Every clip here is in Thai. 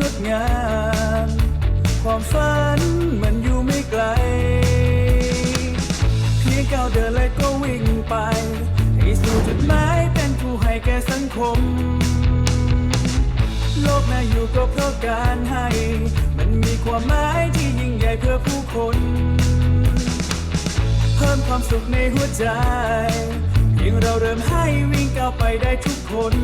งดงาม ความฝันมันอยู่ไม่ไกล เพียงก้าวเดินเลยก็วิ่งไป ให้สู่จุดหมายเป็นผู้ให้แก่สังคม โลกน่าอยู่ก็เพราะการให้ มันมีความหมายที่ยิ่งใหญ่เพื่อผู้คน เพิ่มความสุขในหัวใจ เพียงเราเริ่มให้วิ่งก้าวไปได้ทุกคน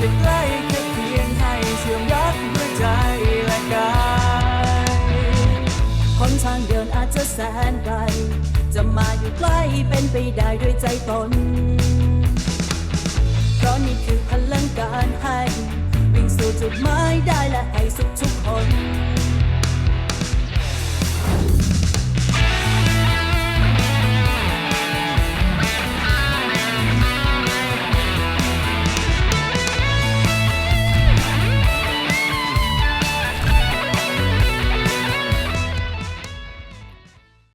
จะใกล้แค่เพียงให้เชื่อมยัดหัวใจและกายหนทางเดินอาจจะแสนไกล จะมาอยู่ใกล้เป็นไปได้ด้วยใจตน เพราะนี่คือพลังการให้ วิ่งสู่จุดหมายได้และให้